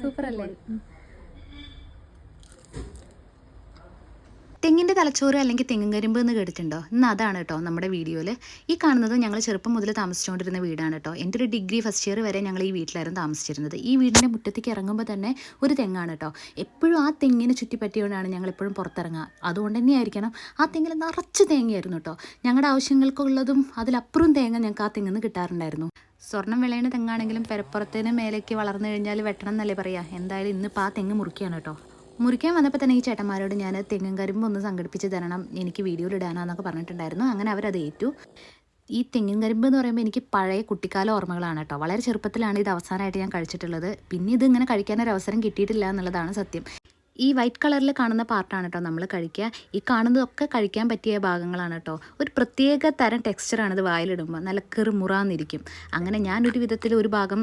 Super അല്ലേ തെങ്ങിന്റെ തലച്ചോറ് അല്ലെങ്കിൽ തെങ്ങും കരിമ്പ് എന്ന് കേട്ടിട്ടുണ്ടോ? ഇന്ന് അതാണ് കേട്ടോ നമ്മുടെ വീഡിയോയിൽ ഈ കാണുന്നത് ഞങ്ങൾ ചെറുപ്പം മുതൽ താമസിച്ചുകൊണ്ടിരുന്ന വീടാണ് കേട്ടോ. എന്റെ ഒരു ഡിഗ്രി ഫസ്റ്റ് ഇയർ വരെ ഞങ്ങൾ ഈ വീട്ടിലായിരുന്നു താമസിച്ചിരുന്നത്. ഈ വീടിന്റെ മുറ്റത്തേക്ക് ഇറങ്ങുമ്പോൾ തന്നെ ഒരു തെങ്ങാണ് കേട്ടോ. എപ്പോഴും ആ തെങ്ങിനെ ചുറ്റിപ്പറ്റിയോണ്ടാണ് ഞങ്ങൾ എപ്പോഴും പുറത്തിറങ്ങുക. അതുകൊണ്ട് തന്നെയായിരിക്കണം ആ തെങ്ങിൽ നിറച്ച് തേങ്ങയായിരുന്നു കേട്ടോ. ഞങ്ങളുടെ ആവശ്യങ്ങൾക്കുള്ളതും അതിലപ്പുറം തേങ്ങ ഞങ്ങൾക്ക് ആ തെങ്ങിൽ നിന്ന് കിട്ടാറുണ്ടായിരുന്നു. സ്വർണം വിളയണ തെങ്ങാണെങ്കിലും പെരപ്പുറത്തിന് മേലേക്ക് വളർന്നു കഴിഞ്ഞാൽ വെട്ടണം എന്നല്ലേ പറയാ. എന്തായാലും ഇന്നിപ്പോൾ ആ തെങ്ങ് മുറിക്കുകയാണ് കേട്ടോ. മുറിക്കാൻ വന്നപ്പോൾ തന്നെ ഈ ചേട്ടന്മാരോട് ഞാൻ തെങ്ങും കരിമ്പ് ഒന്ന് സംഘടിപ്പിച്ച് തരണം എനിക്ക് വീഡിയോയിൽ ഇടാനാന്നൊക്കെ പറഞ്ഞിട്ടുണ്ടായിരുന്നു. അങ്ങനെ അവരത് ഏറ്റു. ഈ തെങ്ങും കരിമ്പ് എന്ന് പറയുമ്പോൾ എനിക്ക് പഴയ കുട്ടിക്കാല ഓർമ്മകളാണ് കേട്ടോ. വളരെ ചെറുപ്പത്തിലാണ് ഇത് അവസാനമായിട്ട് ഞാൻ കഴിച്ചിട്ടുള്ളത്. പിന്നെ ഇത് ഇങ്ങനെ കഴിക്കാനൊരു അവസരം കിട്ടിയിട്ടില്ല എന്നുള്ളതാണ് സത്യം. ഈ വൈറ്റ് കളറിൽ കാണുന്ന പാർട്ടാണ് കേട്ടോ നമ്മൾ കഴിക്കുക. ഈ കാണുന്നതൊക്കെ കഴിക്കാൻ പറ്റിയ ഭാഗങ്ങളാണ് കേട്ടോ. ഒരു പ്രത്യേക തരം ടെക്സ്ചറാണ് ഇത് വായിലിടുമ്പോൾ. നല്ല കെറുമുറാന്നിരിക്കും. അങ്ങനെ ഞാനൊരു വിധത്തിൽ ഒരു ഭാഗം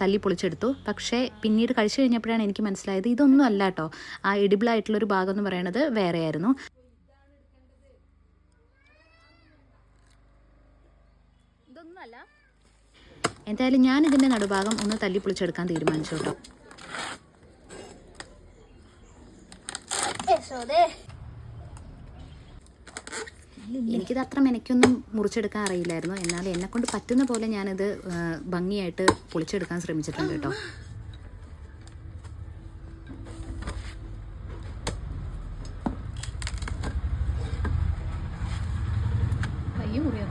തല്ലി പൊളിച്ചെടുത്തു. പക്ഷേ പിന്നീട് കഴിച്ചു കഴിഞ്ഞപ്പോഴാണ് എനിക്ക് മനസ്സിലായത് ഇതൊന്നും അല്ല കേട്ടോ. ആ എഡിബിൾ ആയിട്ടുള്ളൊരു ഭാഗം എന്ന് പറയുന്നത് വേറെയായിരുന്നു. ഇതൊന്നുമല്ല എന്തായാലും ഞാൻ ഇതിന്റെ നടുഭാഗം ഒന്ന് തല്ലി പൊളിച്ചെടുക്കാൻ തീരുമാനിച്ചു കേട്ടോ. യശോദേ എനിക്കിത് അത്ര മെനക്കൊന്നും മുറിച്ചെടുക്കാൻ അറിയില്ലായിരുന്നു. എന്നാൽ എന്നെ കൊണ്ട് പറ്റുന്ന പോലെ ഞാനിത് ഭംഗിയായിട്ട് പൊളിച്ചെടുക്കാൻ ശ്രമിച്ചിട്ടുണ്ട് കേട്ടോ. കയ്യ മുറിയാ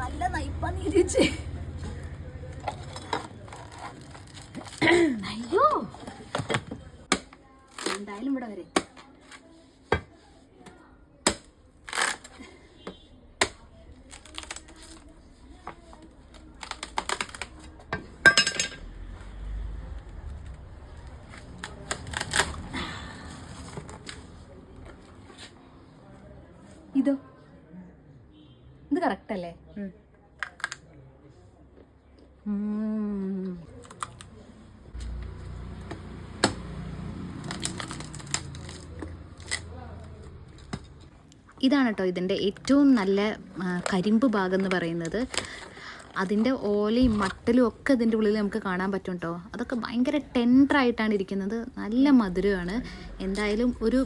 നല്ല നീരിച്ച് അയ്യോ. എന്തായാലും ഇവിടെ വരെ. ഇതോ? ഇത് കറക്റ്റ് അല്ലേ? ഇതാണ് കേട്ടോ ഇതിന്റെ ഏറ്റവും നല്ല കരിമ്പ് ഭാഗം എന്ന് പറയുന്നത്. അതിന്റെ ഓലയും മട്ടലും ഒക്കെ ഇതിന്റെ ഉള്ളിൽ നമുക്ക് കാണാൻ പറ്റും കേട്ടോ അതൊക്കെ ഭയങ്കര ടെൻഡറായിട്ടാണ് ഇരിക്കുന്നത്. നല്ല മധുരമാണ്. എന്തായാലും ഒരു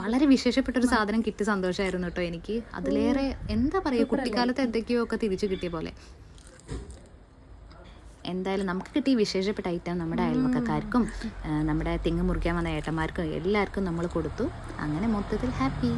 വളരെ വിശേഷപ്പെട്ട ഒരു സാധനം കിട്ടിയ സന്തോഷമായിരുന്നു കേട്ടോ എനിക്ക്. അതിലേറെ എന്താ പറയുക കുട്ടിക്കാലത്ത് എന്തൊക്കെയോ ഒക്കെ തിരിച്ചു കിട്ടിയ പോലെ. എന്തായാലും നമുക്ക് കിട്ടിയ വിശേഷപ്പെട്ട ഐറ്റം നമ്മുടെ അയൽവക്കക്കാർക്കും നമ്മുടെ തെങ്ങ് മുറിക്കാൻ വന്ന ഏട്ടന്മാർക്കും എല്ലാവർക്കും നമ്മൾ കൊടുത്തു. അങ്ങനെ മൊത്തത്തിൽ ഹാപ്പി